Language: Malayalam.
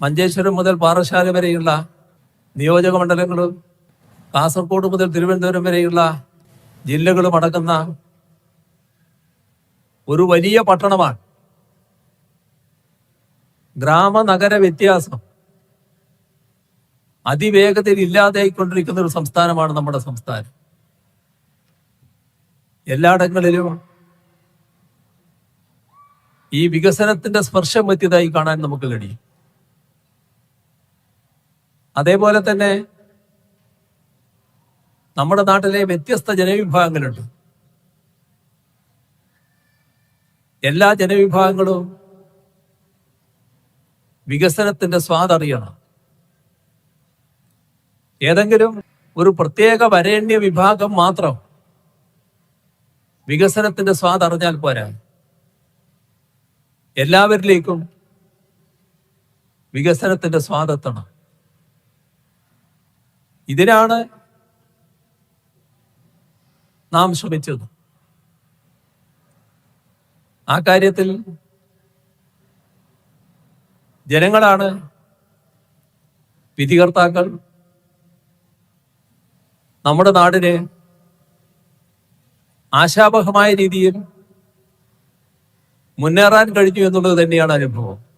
മഞ്ചേശ്വരം മുതൽ പാറശാല വരെയുള്ള നിയോജക മണ്ഡലങ്ങളും കാസർഗോഡ് മുതൽ തിരുവനന്തപുരം വരെയുള്ള ജില്ലകളും അടങ്ങുന്ന ഒരു വലിയ പട്ടണമാണ്. ഗ്രാമ നഗര വ്യത്യാസം അതിവേഗതയിൽ ഇല്ലാതായിക്കൊണ്ടിരിക്കുന്ന ഒരു സംസ്ഥാനമാണ് നമ്മുടെ സംസ്ഥാനം. എല്ലായിടങ്ങളിലും ഈ വികസനത്തിന്റെ സ്പർശം എത്തിയതായി കാണാൻ നമുക്ക് കഴിയും. അതേപോലെ തന്നെ നമ്മുടെ നാട്ടിലെ വ്യത്യസ്ത ജനവിഭാഗങ്ങളുണ്ട്. എല്ലാ ജനവിഭാഗങ്ങളും വികസനത്തിന്റെ സ്വാദറിയണം. ഏതെങ്കിലും ഒരു പ്രത്യേക വരേണ്യ വിഭാഗം മാത്രം വികസനത്തിന്റെ സ്വാദ് അറിഞ്ഞാൽ പോരാ. എല്ലാവരിലേക്കും വികസനത്തിന്റെ സ്വാദെത്തണം. ഇതിനാണ് നാം ശ്രമിച്ചത്. ആ കാര്യത്തിൽ ജനങ്ങളാണ് വിധികർത്താക്കൾ. നമ്മുടെ നാടിനെ ആശാവഹമായ രീതിയിൽ മുന്നേറാൻ കഴിഞ്ഞു എന്നുള്ളത് തന്നെയാണ് അനുഭവം.